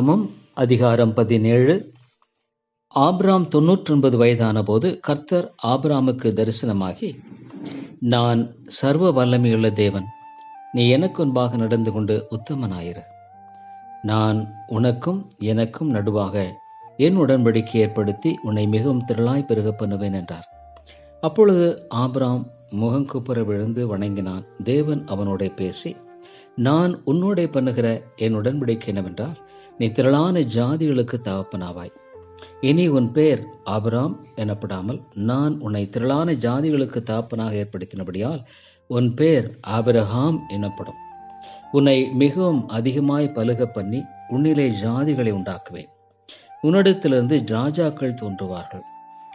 ஆகமம் அதிகாரம் பதினேழு. ஆபிராம் தொன்னூற்றொன்பது வயதான போது கர்த்தர் ஆபிராமுக்கு தரிசனமாகி நான் சர்வ வல்லமையுள்ள தேவன். நீ எனக்கு முன்பாக நடந்து கொண்டு உத்தமனாயிரு. நான் உனக்கும் எனக்கும் நடுவாக என் உடன்படிக்கை ஏற்படுத்தி உன்னை மிகவும் திரளாய் பெருக பண்ணுவேன் என்றார். அப்பொழுது ஆப்ராம் முகங்குப்புற விழுந்து வணங்கினான். தேவன் அவனோட பேசி நான் உன்னோட பண்ணுகிற என் உடன்படிக்கை என்னவென்றால் நீ திரளான ஜாதிகளுக்கு தகப்பனாவாய். இனி உன் பேர் ஆபிராம் எனப்படாமல் நான் உன்னை திரளான ஜாதிகளுக்கு தகப்பனாக ஏற்படுத்தினபடியால் உன் பேர் ஆபிரஹாம் எனப்படும். உன்னை மிகவும் அதிகமாய் பலுக பண்ணி உன்னிலே ஜாதிகளை உண்டாக்குவேன். உன்னிடத்திலிருந்து ராஜாக்கள் தோன்றுவார்கள்.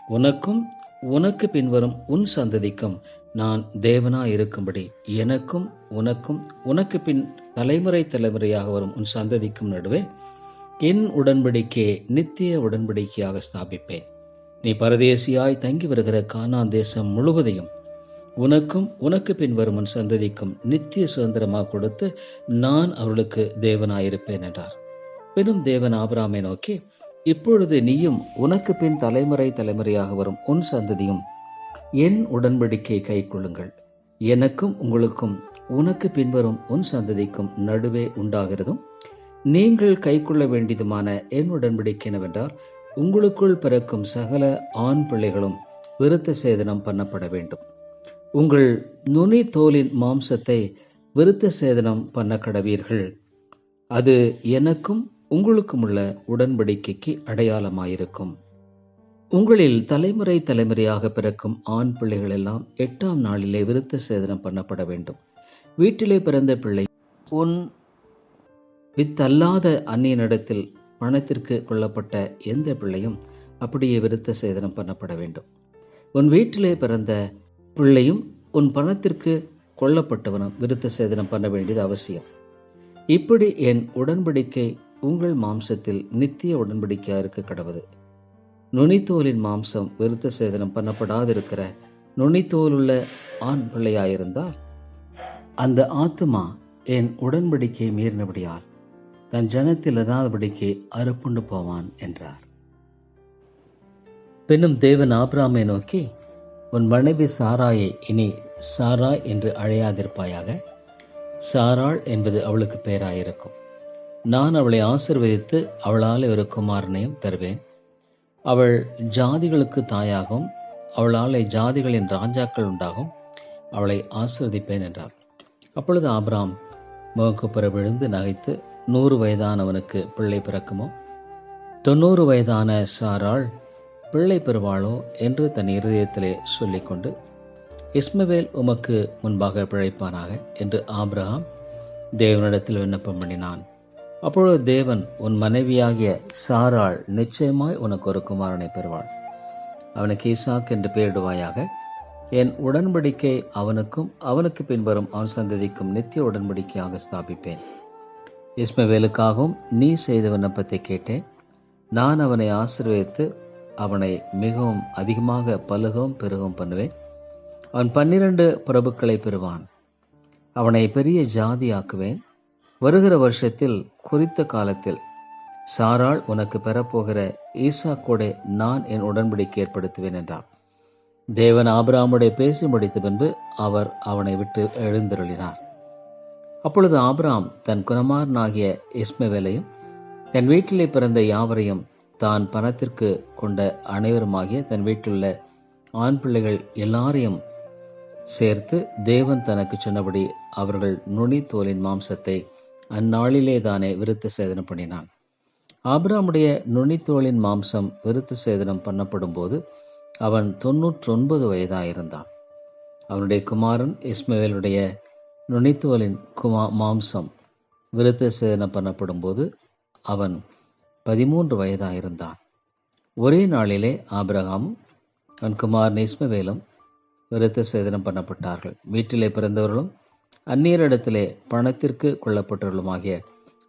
உனக்கும் உனக்கு பின்வரும் உன் சந்ததிக்கும் நான் தேவனாய் இருக்கும்படி எனக்கும் உனக்கும் உனக்கு பின் தலைமுறை தலைமுறையாக வரும் உன் சந்ததிக்கும் நடுவே என் உடன்படிக்கையை நித்திய உடன்படிக்கையாக ஸ்தாபிப்பேன். நீ பரதேசியாய் தங்கி வருகிற கானான் தேசம் முழுவதையும் உனக்கும் உனக்கு பின் வரும் உன் சந்ததிக்கும் நித்திய சுதந்திரமாக கொடுத்து நான் அவர்களுக்கு தேவனாயிருப்பேன் என்றார். பின்னும் தேவன் ஆபராமை நோக்கி இப்பொழுது நீயும் உனக்கு பின் தலைமுறை தலைமுறையாக வரும் உன் சந்ததியும் என் உடன்படிக்கை கை கொள்ளுங்கள் எனக்கும் உங்களுக்கும் உனக்கு பின்வரும் உன் சந்ததிக்கும் நடுவே உண்டாகிறதும் நீங்கள் கைக்கொள்ள வேண்டியதுமான என் உடன்படிக்கை என்னவென்றால் உங்களுக்குள் பிறக்கும் சகல ஆண் பிள்ளைகளும் விருத்த சேதனம் பண்ணப்பட வேண்டும். உங்கள் நுனி தோலின் மாம்சத்தை விருத்த சேதனம் பண்ண கடவீர்கள். அது எனக்கும் உங்களுக்கும் உள்ள உடன்படிக்கைக்கு அடையாளமாயிருக்கும். உங்களில் தலைமுறை தலைமுறையாக பிறக்கும் ஆண் பிள்ளைகள் எல்லாம் எட்டாம் நாளிலே விருத்த சேதனம் பண்ணப்பட வேண்டும். வீட்டிலே பிறந்த பிள்ளை உன் வித்தல்லாத அந்நியனிடத்தில் பணத்திற்கு கொல்லப்பட்ட எந்த பிள்ளையும் அப்படியே விருத்த சேதனம் பண்ணப்பட வேண்டும். உன் வீட்டிலே பிறந்த பிள்ளையும் உன் பணத்திற்கு கொல்லப்பட்டவனும் விருத்த சேதனம் பண்ண வேண்டியது அவசியம். இப்படி என் உடன்படிக்கை உங்கள் மாம்சத்தில் நித்திய உடன்படிக்கையாக இருக்க கடவுது. நுனித்தோலின் மாம்சம் விருத்த சேதனம் பண்ணப்படாதிருக்கிற நுனித்தோலுள்ள ஆண் பிள்ளையாயிருந்தால் அந்த ஆத்துமா என் உடன்படிக்கை மீறினபடியால் தன் ஜனத்தில் இராதபடிக்கு அறுப்புண்டு போவான் என்றார். பின்னும் தேவன் ஆபிராமை நோக்கி உன் மனைவி சாராயை இனி சாராய் என்று அழையாதிருப்பாயாக? சாராள் என்பது அவளுக்கு பெயராயிருக்கும் நான் அவளை ஆசிர்வதித்து அவளால் ஒரு குமாரனையும் தருவேன். அவள் ஜாதிகளுக்கு தாயாகும். அவளால் ஜாதிகளின் ராஜாக்கள் உண்டாகும். அவளை ஆசிர்வதிப்பேன் என்றார். அப்பொழுது ஆபிராம் முகக்குப்புற விழுந்து நகைத்து நூறு வயதானவனுக்கு பிள்ளை பிறக்குமோ? தொண்ணூறு வயதான சாராள் பிள்ளை பெறுவாளோ என்று தன் இருதயத்திலே சொல்லிக்கொண்டு இஸ்மவேல் உமக்கு முன்பாக பிழைப்பானாக? என்று ஆப்ரஹாம் தேவனிடத்தில் விண்ணப்பம் பண்ணினான். அப்பொழுது தேவன் உன் மனைவியாகிய சாராள் நிச்சயமாய் உனக்கு ஒரு குமாரனை பெறுவாள். அவனுக்கு ஈசாக் என்று பெயரிடுவாயாக. என் உடன்படிக்கை அவனுக்கும் அவனுக்கு பின்வரும் அவன் சந்ததிக்கும் நித்திய உடன்படிக்கையாக ஸ்தாபிப்பேன். இஸ்மவேலுக்காகவும் நீ செய்த விண்ணப்பத்தை கேட்டேன். நான் அவனை ஆசிர்வதித்து அவனை மிகவும் அதிகமாக பலுகவும் பெருகவும் பண்ணுவேன். அவன் பன்னிரண்டு பிரபுக்களை பெறுவான். அவனை பெரிய ஜாதி ஆக்குவேன் வருகிற வருஷத்தில் குறித்த காலத்தில் சாராள் உனக்கு பெறப்போகிற ஈசாக்கோட நான் என் உடன்படிக்கை ஏற்படுத்துவேன் என்றார் தேவன் ஆபிராமுடைய பேசி முடித்த பின்பு அவர் அவனை விட்டு எழுந்தருளினார். அப்பொழுது ஆபிராம் தன் குணமாரனாகிய இஸ்மவேலையும் தன் வீட்டிலே பிறந்த யாவரையும் தான் பணத்திற்கு கொண்ட அனைவருமாகிய தன் வீட்டிலுள்ள ஆண் பிள்ளைகள் எல்லாரையும் சேர்த்து தேவன் தனக்கு சொன்னபடி அவர்கள் நுனி தோலின் மாம்சத்தை அந்நாளிலே தானே விருத்த சேதனம் பண்ணினான். ஆபிராமுடைய நுனித்தோளின் மாம்சம் விருத்த சேதனம் பண்ணப்படும் போது அவன் தொன்னூற்றொன்பது வயதாயிருந்தான். அவனுடைய குமாரன் இஸ்மவேலுடைய நுனித்துவலின் குமா மாம்சம் விருத்த சேதனம் பண்ணப்படும் போது அவன் பதிமூன்று வயதாக இருந்தான் ஒரே நாளிலே ஆபிரகாமும் அவன் குமார் இஸ்மவேலும் விருத்த சேதனம் பண்ணப்பட்டார்கள். வீட்டிலே பிறந்தவர்களும் அந்நியரிடத்திலே பணத்திற்கு கொல்லப்பட்டவர்களுமாகிய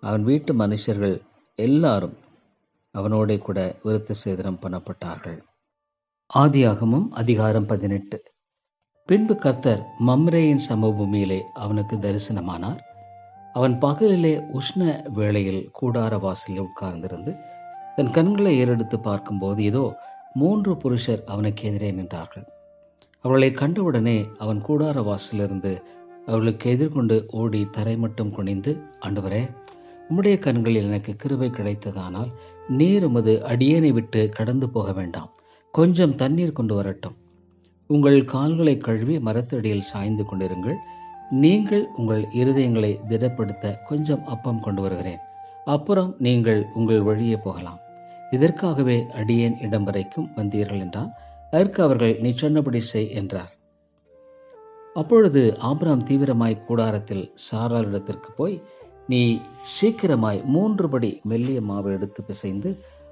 அவன் வீட்டு மனுஷர்கள் எல்லாரும் அவனோட கூட விருத்த சேதனம் பண்ணப்பட்டார்கள். ஆதியாகமும் அதிகாரம் பதினெட்டு. பின்பு கர்த்தர் மம்ரேயின் சமபூமியிலே அவனுக்கு தரிசனமானார். அவன் பகலிலே உஷ்ண வேளையில் கூடார வாசலில் உட்கார்ந்திருந்து தன் கண்களை ஏறெடுத்து பார்க்கும்போது இதோ மூன்று புருஷர் அவனுக்கு எதிரே நின்றார்கள். அவர்களை கண்டவுடனே அவன் கூடார வாசலிருந்து அவர்களுக்கு எதிர்கொண்டு ஓடி தரை மட்டும் குனிந்து ஆண்டவரே உம்முடைய கண்களில் எனக்கு கிருபை கிடைத்ததானால் நீர் உமது அடியேனை விட்டு கடந்து போக வேண்டாம். கொஞ்சம் தண்ணீர் கொண்டு வரட்டும். உங்கள் கால்களை கழுவி மரத்தடியில் சாய்ந்து கொண்டிருங்கள். நீங்கள் உங்கள் இருதயங்களை திடப்படுத்த கொஞ்சம் அப்பம் கொண்டு வருகிறேன். அப்புறம் நீங்கள் உங்கள் வழியே போகலாம். இதற்காகவே அடியேன் இடம் வரைக்கும் வந்தீர்கள் என்றான். அதற்கு அவர்கள் நீ சொன்னபடி செய் என்றார். அப்பொழுது ஆபிராம் தீவிரமாய் கூடாரத்தில் சாராளிடத்திற்கு போய் நீ சீக்கிரமாய் மூன்று படி மெல்லிய மாவு எடுத்து பிசைந்து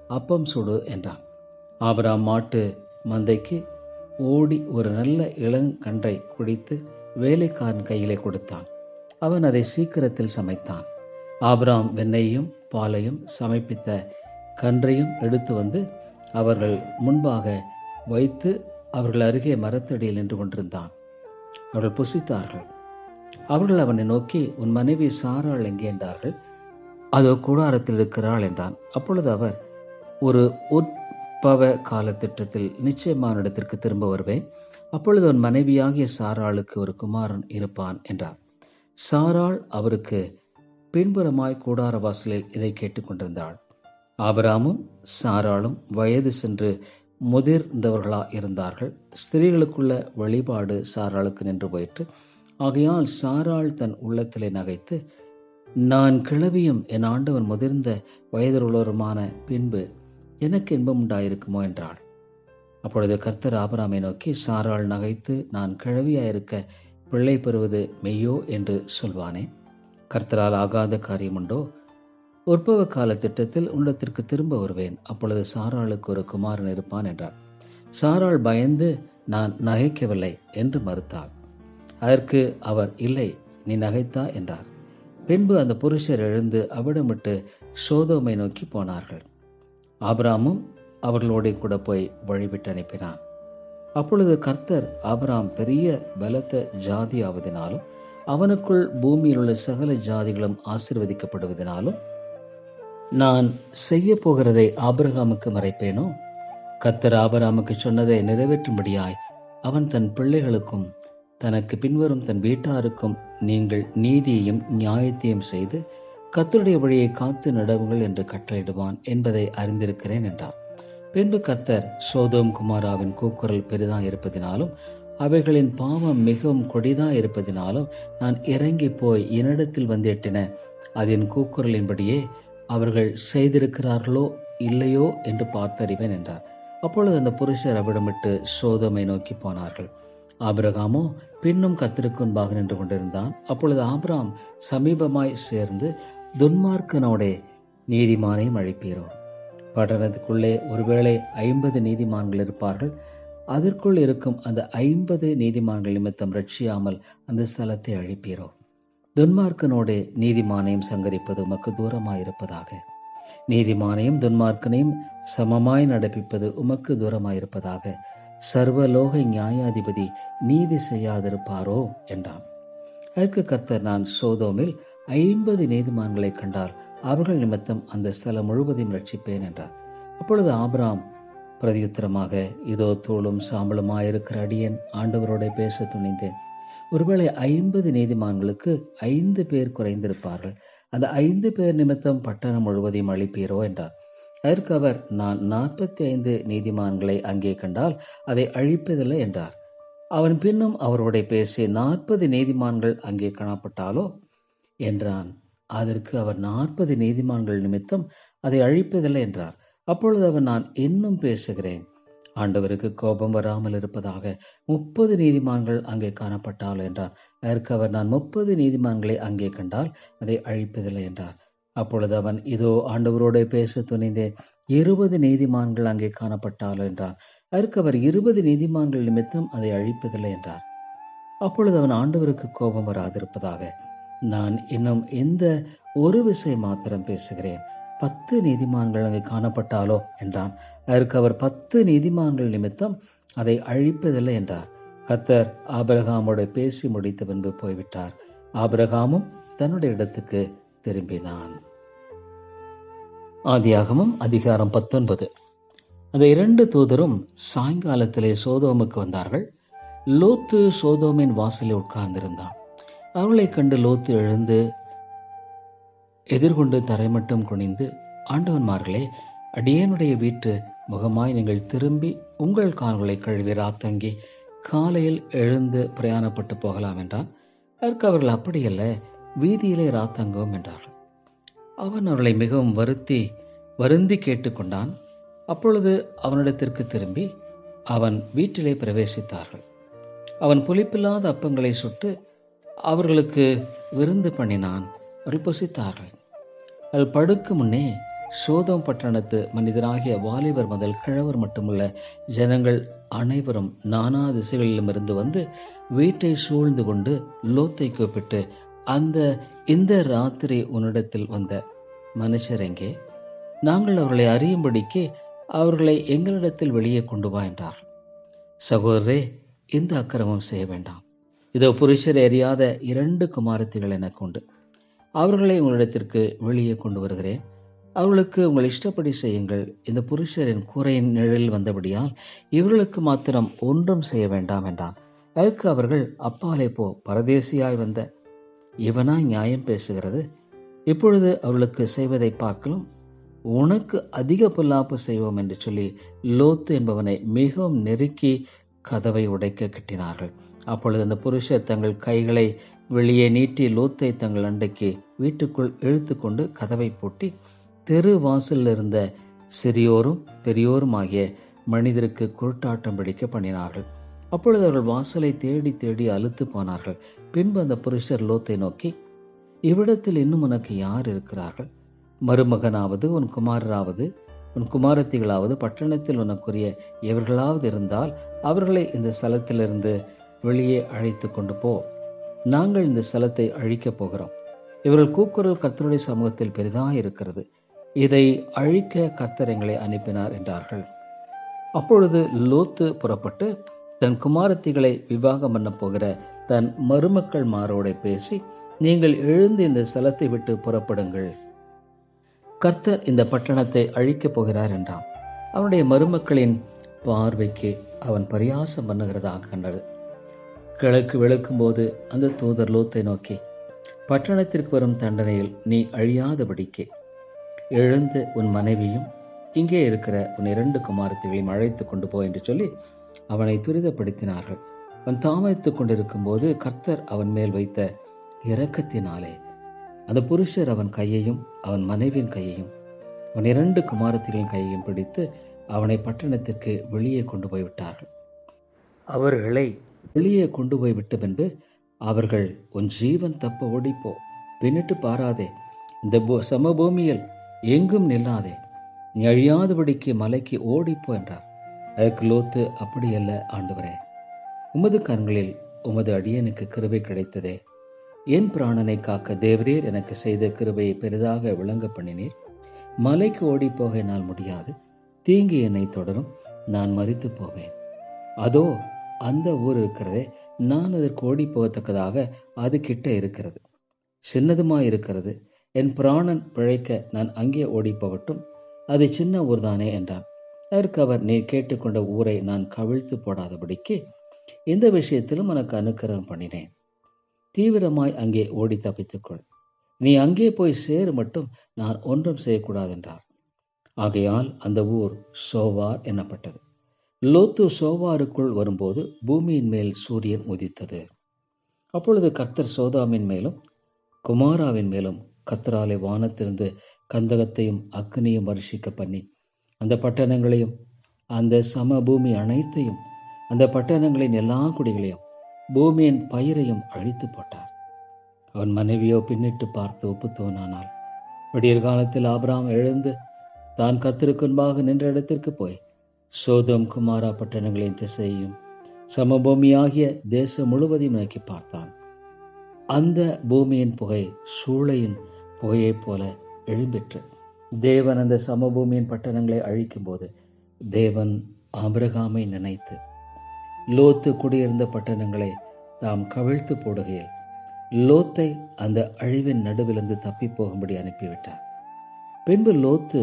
அப்பம் சுடு என்றான். ஆபராம் மாட்டு மந்தைக்கு ஓடி ஒரு நல்ல இளங்கன்றை குடித்து வேலைக்காரன் கையிலே கொடுத்தான். அவன் அதை சீக்கிரத்தில் சமைத்தான். ஆபிராம் வெண்ணையும் பாலையும் சமைப்பித்த கன்றையும் எடுத்து வந்து அவர்கள் முன்பாக வைத்து அவர்கள் அருகே மரத்தடியில் நின்று கொண்டிருந்தான். அவர்கள் புசித்தார்கள். அவர்கள் அவனை நோக்கி உன் மனைவி சாராள் எங்கே? என்றார்கள். அது கூடாரத்தில் இருக்கிறாள் என்றான். அப்பொழுது அவர் ஒரு பவ கால திட்டத்தில் நிச்சயமான இடத்திற்கு திரும்ப வருவேன். அப்பொழுது அவன் மனைவியாகிய சாராளுக்கு ஒரு குமாரன் இருப்பான் என்றார். சாராள் அவருக்கு பின்புறமாய் கூடார வாசலில் இதை கேட்டுக்கொண்டிருந்தாள் ஆபராமும் சாராளும் வயது சென்று முதிர்ந்தவர்களா இருந்தார்கள். ஸ்திரீகளுக்குள்ள வழிபாடு சாராளுக்கு நின்று போயிற்று. ஆகையால் சாராள் தன் உள்ளத்திலே நகைத்து நான் கிளவியும் என் ஆண்டவன் முதிர்ந்த வயதுள்ளவருமான பின்பு எனக்கு இன்பம் உண்டாயிருக்குமோ என்றாள் அப்பொழுது கர்த்தர் ஆபராமை நோக்கி சாராள் நகைத்து நான் கிழவியாயிருக்க பிள்ளை பெறுவது மெய்யோ? என்று சொல்வானே. கர்த்தரால் ஆகாத காரியமுண்டோ உற்பவ கால திட்டத்தில் உள்ளத்திற்கு திரும்ப வருவேன். அப்பொழுது சாராளுக்கு ஒரு குமாரன் இருப்பான் என்றார். சாராள் பயந்து நான் நகைக்கவில்லை என்று மறுத்தாள். அதற்கு அவர் இல்லை நீ நகைத்தா? என்றார். பின்பு அந்த புருஷர் எழுந்து அவிடமிட்டு சோதோமை நோக்கி போனார்கள். ஆபிராமும் அவர்களோட கூட போய் வழிபட்டு அனுப்பினான். அப்பொழுது கர்த்தர் ஆபிராம் பெரிய பலத்த ஜாதி ஆவதினாலும் அவனுக்குள் பூமியில் உள்ள சகல ஜாதிகளும் ஆசிர்வதிக்கப்படுவதனாலும் நான் செய்ய போகிறதை ஆபிரகாமுக்கு மறைப்பேனோ? கர்த்தர் ஆபராமுக்கு சொன்னதை நிறைவேற்றும்படியாய் அவன் தன் பிள்ளைகளுக்கும் தனக்கு பின்வரும் தன் வீட்டாருக்கும் நீங்கள் நீதியையும் நியாயத்தையும் செய்து கத்தருடைய வழியை காத்து நடவுங்கள் என்று கட்டளையிடுவான் என்பதை அறிந்திருக்கிறேன் என்றார். பின்பு கர்த்தர் சோதோம் குமாராவின் கூக்குரல் பெரிதா இருப்பதினாலும் அவைகளின் பாவம் மிகவும் கொடிதா இருப்பதினாலும் நான் இறங்கி போய் என்னிடத்தில் வந்து அதன் கூக்குரலின்படியே அவர்கள் செய்திருக்கிறார்களோ இல்லையோ என்று பார்த்தறிவேன் என்றார். அப்பொழுது அந்த புருஷர் அவிடமிட்டு சோதோமை நோக்கி போனார்கள். ஆபிரகாமோ பின்னும் கத்திற்கு முன்பாக நின்று கொண்டிருந்தான். அப்பொழுது ஆபிராம் சமீபமாய் சேர்ந்து துன்மார்க்கனோடே நீதிமானையும் அழைப்பீரோ. பட்டணத்துக்குள்ளே ஒருவேளை ஐம்பது நீதிமான்கள் இருப்பார்கள். அதற்குள் இருக்கும் அந்த ஐம்பது நீதிமான்கள் நிமித்தம் ரட்சியாமல் அந்த ஸ்தலத்தை அழிப்பீரோ. துன்மார்க்கனோடே நீதிமானையும் சங்கரிப்பது உமக்கு தூரமாயிருப்பதாக. நீதிமானையும் துன்மார்க்கனையும் சமமாய் நடப்பிப்பது உமக்கு தூரமாயிருப்பதாக. சர்வலோக நியாயாதிபதி நீதி செய்யாதிருப்பாரோ என்றான். அதற்கு கர்த்தர் நான் சோதோமில் ஐம்பது நீதிமான்களை கண்டால் அவர்கள் நிமித்தம் அந்த ஸ்தலம் முழுவதையும் ரட்சிப்பேன் என்றார். அப்பொழுது ஆபிராம் பிரதியுத்தரமாக இதோ தோளும் சாம்பலுமாயிருக்கிற அடியன் ஆண்டவரோட பேச துணிந்தேன். ஒருவேளை ஐம்பது நீதிமான்களுக்கு ஐந்து பேர் குறைந்திருப்பார்கள். அந்த ஐந்து பேர் நிமித்தம் பட்டணம் முழுவதையும் அழிப்பீரோ என்றார். அதற்கு அவர் நான் நாற்பத்தி ஐந்து நீதிமான்களை அங்கே கண்டால் அதை அழிப்பதில்லை என்றார். அவன் பின்னும் அவருடைய பேசி நாற்பது நீதிமான்கள் அங்கே காணப்பட்டாலோ? என்றான். அதற்கு அவர் நாற்பது நீதிமான்கள் நிமித்தம் அதை அழிப்பதில்லை என்றார். அப்பொழுது அவர் நான் இன்னும் பேசுகிறேன். ஆண்டவருக்கு கோபம் வராமல் இருப்பதாக முப்பது நீதிமான்கள் அங்கே காணப்பட்டால் என்றார். அதற்கு அவர் நான் முப்பது நீதிமான்களை அங்கே கண்டால் அதை அழிப்பதில்லை என்றார். அப்பொழுது அவன் இதோ ஆண்டவரோட பேச துணிந்தேன். இருபது நீதிமான்கள் அங்கே காணப்பட்டால் என்றார் அதற்கு அவர் இருபது நீதிமான்கள் நிமித்தம் அதை அழிப்பதில்லை என்றார். அப்பொழுது அவன் ஆண்டவருக்கு கோபம் வராதிருப்பதாக நான் இன்னும் இந்த ஒரு விசை மாத்திரம் பேசுகிறேன். பத்து நீதிமான்கள் அங்கு காணப்பட்டாலோ என்றான். அதற்கு அவர் பத்து நீதிமான்கள் நிமித்தம் அதை அழிப்பதில்லை என்றார். கத்தர் ஆபிரகாமோடு பேசி முடித்த பின்பு போய்விட்டார். ஆபிரகாமும் தன்னுடைய இடத்துக்கு திரும்பினான். ஆதியாகமும் அதிகாரம் பத்தொன்பது. அந்த இரண்டு தூதரும் சாயங்காலத்திலே சோதோமுக்கு வந்தார்கள். லோத்து சோதோமின் வாசலில் உட்கார்ந்திருந்தான். அவர்களைக் கண்டு லோத்து எழுந்து எதிர்கொண்டு தரை மட்டும் குனிந்து ஆண்டவன்மார்களே அடியேனுடைய வீட்டு முகமாய் நீங்கள் திரும்பி உங்கள் கால்களை கழுவி ராத்தங்கி காலையில் எழுந்து பிரயாணப்பட்டு போகலாம் என்றான். அதற்கு அவர்கள் அப்படியல்ல வீதியிலே ராத்தங்குவோம் என்றார்கள். அவன் அவர்களை மிகவும் வருத்தி வருந்தி கேட்டுக்கொண்டான் அப்பொழுது அவனிடத்திற்கு திரும்பி அவன் வீட்டிலே பிரவேசித்தார்கள். அவன் புளிப்பில்லாத அப்பங்களை சுட்டு அவர்களுக்கு விருந்து பண்ணினான் அவர்கள் புசித்தார்கள் அவள் படுக்கு முன்னே சோதம் பட்டணத்து மனிதராகிய வாலிபர் முதல் கிழவர் மட்டுமல்ல ஜனங்கள் அனைவரும் நானா திசைகளிலும் இருந்து வந்து வீட்டை சூழ்ந்து கொண்டு லோத்தை கூப்பிட்டு அந்த இந்த ராத்திரி உன்னிடத்தில் வந்த மனுஷர் எங்கே? நாங்கள் அவர்களை அறியும்படிக்கு அவர்களை எங்களிடத்தில் வெளியே கொண்டு வா என்றார். சகோதரே இந்த அக்கிரமம் செய்ய வேண்டாம். இதோ புருஷர் அறியாத இரண்டு குமாரத்திகள் எனக்கு உண்டு. அவர்களை உங்களிடத்திற்கு வெளியே கொண்டு வருகிறேன். அவர்களுக்கு உங்கள் இஷ்டப்படி செய்யுங்கள். இந்த புருஷரின் கூரையின் நிழலில் வந்தபடியால் இவர்களுக்கு மாத்திரம் ஒன்றும் செய்ய வேண்டாம் என்றான். அதற்கு அவர்கள் அப்பாலே போ பரதேசியாய் வந்த. இவனா நியாயம் பேசுகிறது. இப்பொழுது அவர்களுக்கு செய்வதை பார்க்கலும். உனக்கு அதிக பொல்லாப்பு செய்வோம் என்று சொல்லி லோத்து என்பவனை மிகவும் நெருக்கி கதவை உடைக்க கட்டினார்கள். அப்பொழுது அந்த புருஷர் தங்கள் கைகளை வெளியே நீட்டி லோத்தை தங்கள் அண்டைக்கு வீட்டுக்குள் இழுத்து கொண்டு கதவை பூட்டி தெரு வாசலில் இருந்த சிறியோரும் பெரியோரும் ஆகிய மனிதருக்கு குருட்டாட்டம் பிடிக்க பண்ணினார்கள். அப்பொழுது அவர்கள் வாசலை தேடி தேடி அழுத்து போனார்கள். பின்பு அந்த புருஷர் லோத்தை நோக்கி இவ்விடத்தில் இன்னும் உனக்கு யார் இருக்கிறார்கள்? மருமகனாவது உன் குமாரராவது உன் குமாரத்திகளாவது பட்டணத்தில் உனக்குரிய எவர்களாவது இருந்தால் அவர்களை இந்த ஸ்தலத்திலிருந்து வெளியே அழைத்து கொண்டு போ. நாங்கள் இந்த ஸ்தலத்தை அழிக்கப் போகிறோம். இவர்கள் கூக்குரல் கர்த்தருடைய சமூகத்தில் பெரிதாக இருக்கிறது. இதை அழிக்க கர்த்தர் எங்களை அனுப்பினார் என்றார்கள். அப்பொழுது லோத்து புறப்பட்டு தன் குமாரத்திகளை விவாகம் பண்ண போகிற தன் மருமக்கள் மாரோட பேசி நீங்கள் எழுந்து இந்த ஸ்தலத்தை விட்டு புறப்படுங்கள். கர்த்தர் இந்த பட்டணத்தை அழிக்கப் போகிறார் என்றான். அவனுடைய மருமக்களின் பார்வைக்கு அவன் பரியாசம் பண்ணுகிறதாக கண்டது. கிழக்கு விளக்கும்போது அந்த தூதர் லோத்தை நோக்கி பட்டணத்திற்கு வரும் தண்டனையில் நீ அழியாதபடிக்கு. எழுந்து உன் மனைவியும் இங்கே இருக்கிற உன் இரண்டு குமாரத்தைகளையும் அழைத்து கொண்டு போ என்று சொல்லி அவனை துரிதப்படுத்தினார்கள். அவன் தாமதித்துக் கொண்டிருக்கும் போது கர்த்தர் அவன் மேல் வைத்த இரக்கத்தினாலே அந்த புருஷர் அவன் கையையும் அவன் மனைவியின் கையையும் அவன் இரண்டு குமாரத்திகளின் கையையும் பிடித்து அவனை பட்டணத்திற்கு வெளியே கொண்டு போய் விட்டார்கள் அவர்களை வெளியே கொண்டு போய் விட்ட பின்பு அவர்கள் உன் ஜீவன் தப்ப ஓடிப்போ. பின்னிட்டு பாராதே. இந்த சமபூமியில் எங்கும் நில்லாதே. நீ அழியாதபடிக்கு மலைக்கு ஓடிப்போ என்றார். அதற்கு லோத்து அப்படியல்ல ஆண்டவரே. உமது கண்களில் உமது அடியனுக்கு கிருபை கிடைத்ததே. என் பிராணனை காக்க தேவரீர் எனக்கு செய்த கிருபையை பெரிதாக விளங்க பண்ணினீர். மலைக்கு ஓடிப்போக என்னால் முடியாது. தீங்கு என்னை தொடரும். நான் மறித்து போவேன். அதோ அந்த ஊர் இருக்கிறதே. நான் அதற்கு ஓடி போகத்தக்கதாக அது கிட்ட இருக்கிறது. சின்னதுமா இருக்கிறது. என் பிராணன் பிழைக்க நான் அங்கே ஓடி போகட்டும். அது சின்ன ஊர்தானே என்றான். அதற்கு அவர் நீ கேட்டுக்கொண்ட ஊரை நான் கவிழ்த்து போடாதபடிக்கு இந்த விஷயத்திலும் உனக்கு அனுக்கிரகம் பண்ணினேன். தீவிரமாய் அங்கே ஓடி தப்பித்துக்கொள். நீ அங்கே போய் சேரு மட்டும் நான் ஒன்றும் செய்யக்கூடாது என்றார். ஆகையால் அந்த ஊர் சோவார் எனப்பட்டது லோத்து சோவாருக்குள் வரும்போது பூமியின் மேல் சூரியன் உதித்தது. அப்பொழுது கர்த்தர் சோதாமின் மேலும் குமாராவின் மேலும் கர்த்தராலே வானத்திலிருந்து கந்தகத்தையும் அக்னியும் வருஷிக்க பண்ணி அந்த பட்டணங்களையும் அந்த சமபூமி அனைத்தையும் அந்த பட்டணங்களின் எல்லா குடிகளையும் பூமியின் பயிரையும் அழித்து போட்டார். அவன் மனைவியோ பின்னிட்டு பார்த்து ஒப்புத்தோனானால் விடியற் காலத்தில் ஆபிராம் எழுந்து தான் கத்திற்கு முன்பாக நின்ற இடத்திற்கு போய் சோதம் குமாரா பட்டணங்களின் திசையையும் சமபூமியாகிய தேசம் முழுவதையும் நோக்கி பார்த்தான். அந்த பூமியின் புகை சூளையின் புகையைப் போல எழும்பிற்று. தேவன் அந்த சமபூமியின் பட்டணங்களை அழிக்கும்போது தேவன் அபிரகாமை நினைத்து லோத்து குடியிருந்த பட்டணங்களை தாம் கவிழ்த்து போடுகையில் லோத்தை அந்த அழிவின் நடுவிலிருந்து தப்பி போகும்படி அனுப்பிவிட்டார். பின்பு லோத்து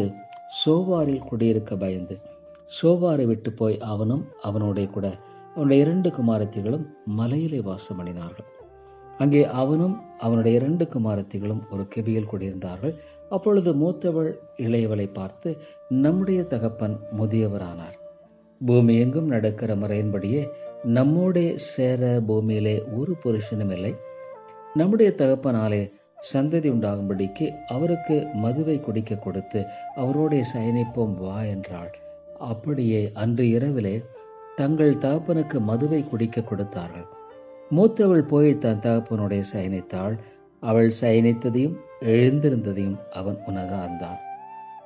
சோவாரில் குடியிருக்க பயந்து சோவாரை விட்டு போய் அவனும் அவனுடைய கூட அவனுடைய இரண்டு குமாரத்திகளும் மலையிலே வாசம் பண்ணினார்கள் அங்கே அவனும் அவனுடைய இரண்டு குமாரத்திகளும் ஒரு கெபியில் குடியிருந்தார்கள். அப்பொழுது மூத்தவள் இளையவளை பார்த்து நம்முடைய தகப்பன் முதியவரானார். பூமி எங்கும் நடக்கிற முறையின்படியே நம்மோடே சேர பூமியிலே ஒரு புருஷனும் இல்லை. நம்முடைய தகப்பனாலே சந்ததி உண்டாகும்படிக்கு அவருக்கு மதுவை குடிக்க கொடுத்து அவரோடைய சயனிப்போம் வா என்றாள். அப்படியே அன்று இரவிலே தங்கள் தகப்பனுக்கு மதுவை குடிக்க கொடுத்தார்கள். மூத்தவள் போய் தன் தகப்பனுடைய சயனித்தாள். அவள் சயனித்ததையும் எழுந்திருந்ததையும் அவன் உணர்ந்தான்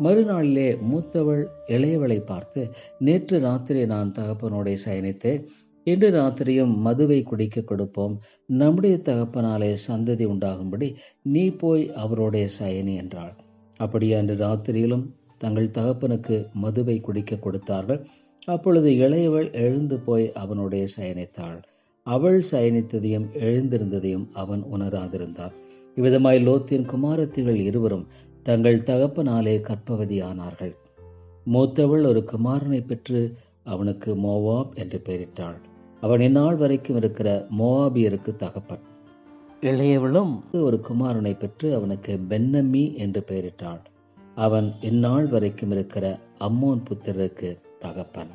மறுநாளிலே மூத்தவள் இளையவளை பார்த்து நேற்று ராத்திரி நான் தகப்பனுடைய சயனித்தேன். இன்று ராத்திரியும் மதுவை குடிக்க கொடுப்போம். நம்முடைய தகப்பனாலே சந்ததி உண்டாகும்படி நீ போய் அவருடைய சயனி என்றாள். அப்படியே அன்று ராத்திரியிலும் தங்கள் தகப்பனுக்கு மதுவை குடிக்க கொடுத்தார்கள். அப்பொழுது இளையவள் எழுந்து போய் அவனுடைய சயனித்தாள். அவள் சயனித்ததையும் எழுந்திருந்ததையும் அவன் உணராதிருந்தான் இவ்விதமாய் லோத்தின் குமாரத்திகள் இருவரும் தங்கள் தகப்பனாலே கற்பவதி ஆனார்கள் மூத்தவள் ஒரு குமாரனை பெற்று அவனுக்கு மோவாப் என்று பெயரிட்டாள். அவன் இந்நாள் வரைக்கும் இருக்கிற மோவாபியருக்கு தகப்பன். இளையவளும் ஒரு குமாரனை பெற்று அவனுக்கு பென்னமி என்று பெயரிட்டாள். அவன் இந்நாள் வரைக்கும் இருக்கிற அம்மோன் புத்திரருக்கு தகப்பன்.